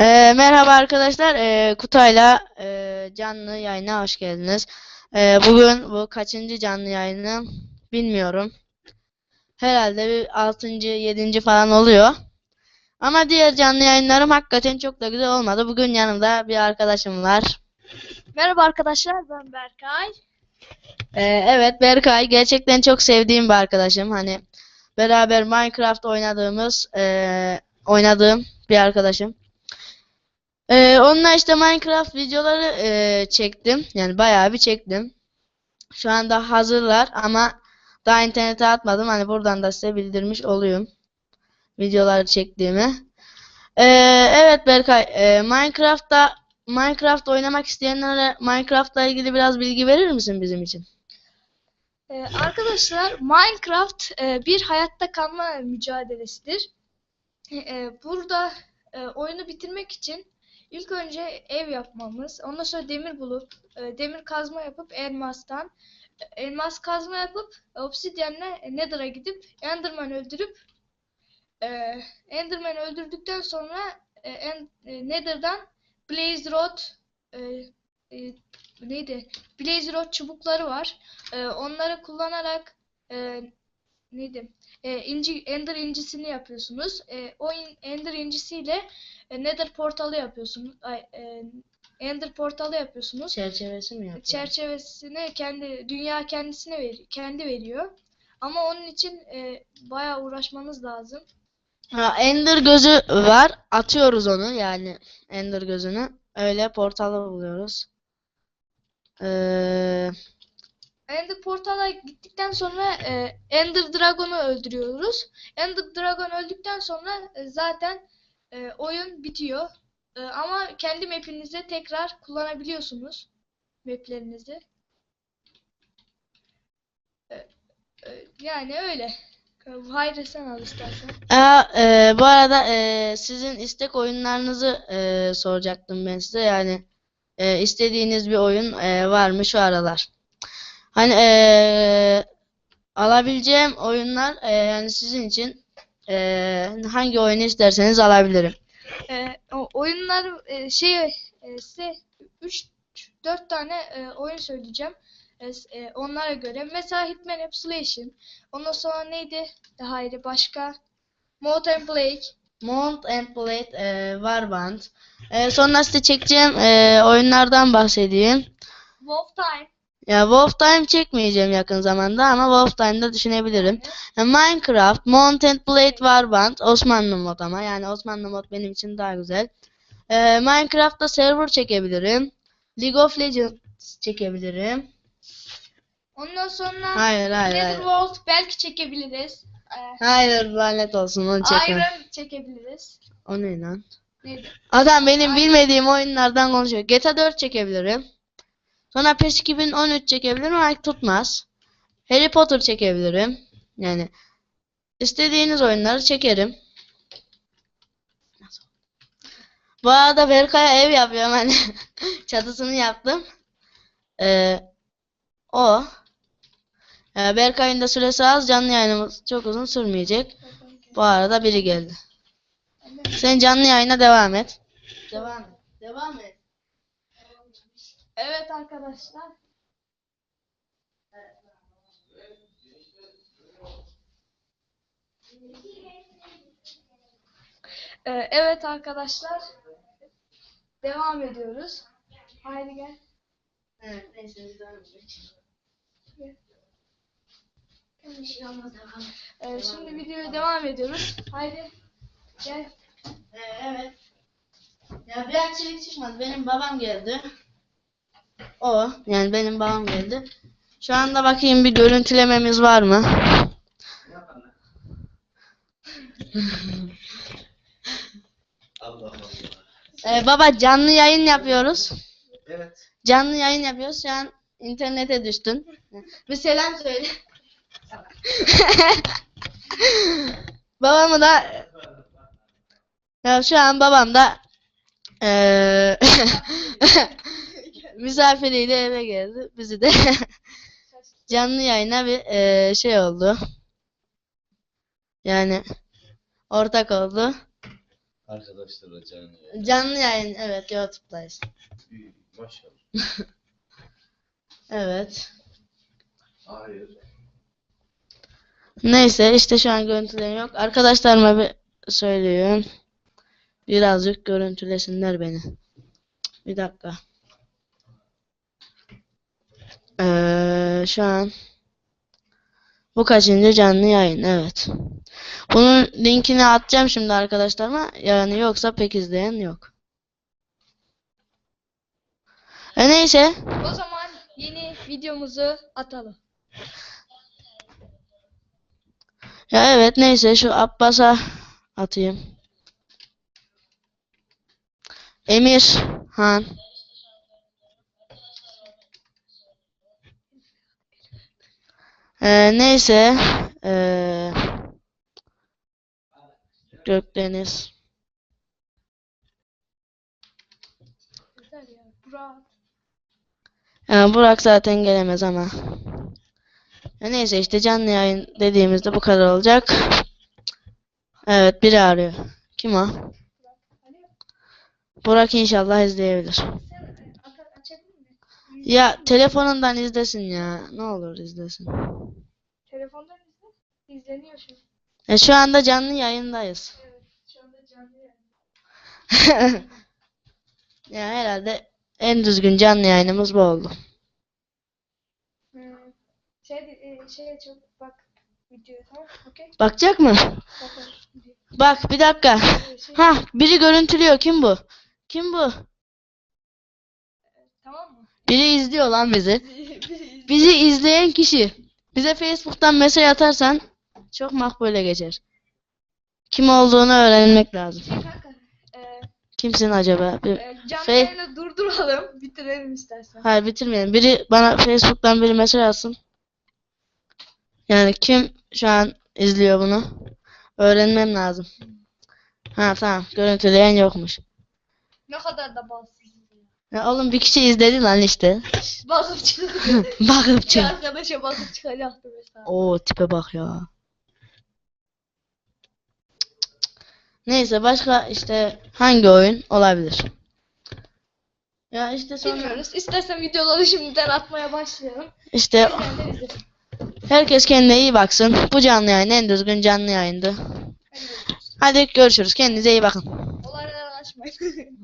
Ee, merhaba arkadaşlar. Ee, Kutay'la e, canlı yayına hoş geldiniz. Ee, bugün bu kaçıncı canlı yayını bilmiyorum. Herhalde bir 6. 7. falan oluyor. Ama diğer canlı yayınlarım hakikaten çok da güzel olmadı. Bugün yanımda bir arkadaşım var. Merhaba arkadaşlar ben Berkay. Ee, evet Berkay gerçekten çok sevdiğim bir arkadaşım. Hani beraber Minecraft oynadığımız e, oynadığım bir arkadaşım. Ee, onunla işte Minecraft videoları e, çektim. Yani bayağı bir çektim. Şu anda hazırlar ama daha internete atmadım. Hani buradan da size bildirmiş olayım videoları çektiğimi. Ee, evet Berkay, e, Minecraft'ta Minecraft oynamak isteyenlere Minecraft'la ilgili biraz bilgi verir misin bizim için? Ee, arkadaşlar Minecraft e, bir hayatta kalma mücadelesidir. E, burada e, oyunu bitirmek için ilk önce ev yapmamız, ondan sonra demir bulup, e, demir kazma yapıp elmastan, e, elmas kazma yapıp obsidyenle Nether'a gidip Enderman öldürüp e, Enderman öldürdükten sonra e, en, e, Nether'dan Blaze Rod e, e, neydi? Blaze Rod çubukları var. E, onları kullanarak e, neydi? E, inci, Ender incisini yapıyorsunuz. E, o in- Ender incisiyle e, Nether portalı yapıyorsunuz. Ay, e, Ender portalı yapıyorsunuz. Çerçevesi mi yapıyor? Çerçevesini kendi dünya kendisine ver, kendi veriyor. Ama onun için e, bayağı uğraşmanız lazım. Ha, Ender gözü var. Atıyoruz onu yani Ender gözünü. Öyle portalı buluyoruz. Ee, Ender portala gittikten sonra e, Ender Dragon'u öldürüyoruz. Ender Dragon öldükten sonra e, zaten e, oyun bitiyor. E, ama kendi map'inizi tekrar kullanabiliyorsunuz. Map'lerinizi. E, e, yani öyle. Hayır sen al istersen. aa, e, bu arada e, sizin istek oyunlarınızı e, soracaktım ben size. Yani e, istediğiniz bir oyun e, var mı şu aralar? Hani e, alabileceğim oyunlar e, yani sizin için e, hangi oyunu isterseniz alabilirim. E, o oyunlar e, şey e, size 3 4 tane e, oyun söyleyeceğim. E, onlara göre. Mesela Hitman Absolution. Ondan sonra neydi? Daha iyi başka. Mount and Blade. Mount and Blade e, Warband. E, sonra size çekeceğim e, oyunlardan bahsedeyim. Wolf Time. Ya Wolf Time çekmeyeceğim yakın zamanda ama Wolf Time'da düşünebilirim. Ya Minecraft, Mount and Blade Warband, Osmanlı mod ama yani Osmanlı mod benim için daha güzel. E, Minecraft'ta server çekebilirim. League of Legends çekebilirim. Ondan sonra Hayır hayır hayır. Netherworld belki çekebiliriz. E, Hayır lanet olsun onu çekmem. Iron çekebiliriz. O ne lan? Neydi? Adam benim bilmediğim oyunlardan konuşuyor. GTA 4 çekebilirim. Sonra PES 2013 çekebilirim ama tutmaz. Harry Potter çekebilirim. Yani istediğiniz oyunları çekerim. Bu arada Berkay'a ev yapıyorum hani. Çatısını yaptım. Ee, o. Ee, Berkay'ın da süresi az. Canlı yayınımız çok uzun sürmeyecek. Bu arada biri geldi. Sen canlı yayına devam et. Devam et. Devam et. Evet arkadaşlar. Ee, Evet arkadaşlar. Devam ediyoruz. Haydi gel. Evet, neyse biz devam edelim. Ee, şimdi videoya devam ediyoruz. Haydi. Gel. Ee, evet. Ya bir aksilik çıkmadı. Benim babam geldi. O. Yani benim babam geldi. Şu anda bakayım bir görüntülememiz var mı? Allah Allah. Ee, baba canlı yayın yapıyoruz. Evet. Canlı yayın yapıyoruz. Şu an internete düştün. Bir selam söyle. Babamı da ya şu an babam da eee misafiriyle eve geldi. Bizi de canlı yayına bir eee, şey oldu. Yani ortak oldu. Arkadaşlar canlı yayın. Canlı yayın evet YouTube'dayız. İyi, Maşallah. Evet. Hayır. Neyse işte şu an görüntülerim yok. Arkadaşlarıma bir söylüyorum. Birazcık görüntülesinler beni. Bir dakika. Ee, şu an bu kaçıncı canlı yayın? Evet. Bunun linkini atacağım şimdi arkadaşlarıma. Yani yoksa pek izleyen yok. E neyse. O zaman yeni videomuzu atalım. Ya evet neyse şu Abbas'a atayım. Emir Han. Ee, neyse ee, Gökdeniz. Yani Burak zaten gelemez ama. Ya neyse işte canlı yayın dediğimizde bu kadar olacak. Evet biri arıyor. Kim o? Burak inşallah izleyebilir. Sen e, ata- açabilir misin? Ya telefonundan izlesin ya. Ne olur izlesin. Telefondan izle. İzleniyor şu an. E şu anda canlı yayındayız. Evet. Şu anda canlı yayın. Ya herhalde en düzgün canlı yayınımız bu oldu. Hmm. Şey, e, şeye çok bak videoya tamam okey Bakacak mı? video. Bak bir dakika. Ee, şey, Ha biri görüntülüyor. Kim bu? Kim bu? Biri izliyor lan bizi. Bizi izleyen kişi. Bize Facebook'tan mesaj atarsan çok makbule geçer. Kim olduğunu öğrenmek lazım. Kanka e, Kimsin acaba? Bir... e, canlı Fe- yayını durduralım bitirelim istersen. Hayır bitirmeyelim. Biri bana Facebook'tan biri mesaj atsın. Yani kim şu an izliyor bunu? Öğrenmem lazım. Ha tamam. Görüntüleyen yokmuş. Ne kadar da balsız. Ya oğlum bir kişi izledi lan işte. Bakıp çıktı. Bakıp Bir çık. arkadaşa bakıp çıkacaktı mesela. Oo tipe bak ya. Neyse başka işte hangi oyun olabilir? Ya işte sonra Bilmiyoruz. İstersen videoları şimdiden atmaya başlayalım. işte İzleyenler izlesin. herkes kendine iyi baksın. Bu canlı yayın en düzgün canlı yayındı. Hadi görüşürüz. Kendinize iyi bakın. Olayları açmayın.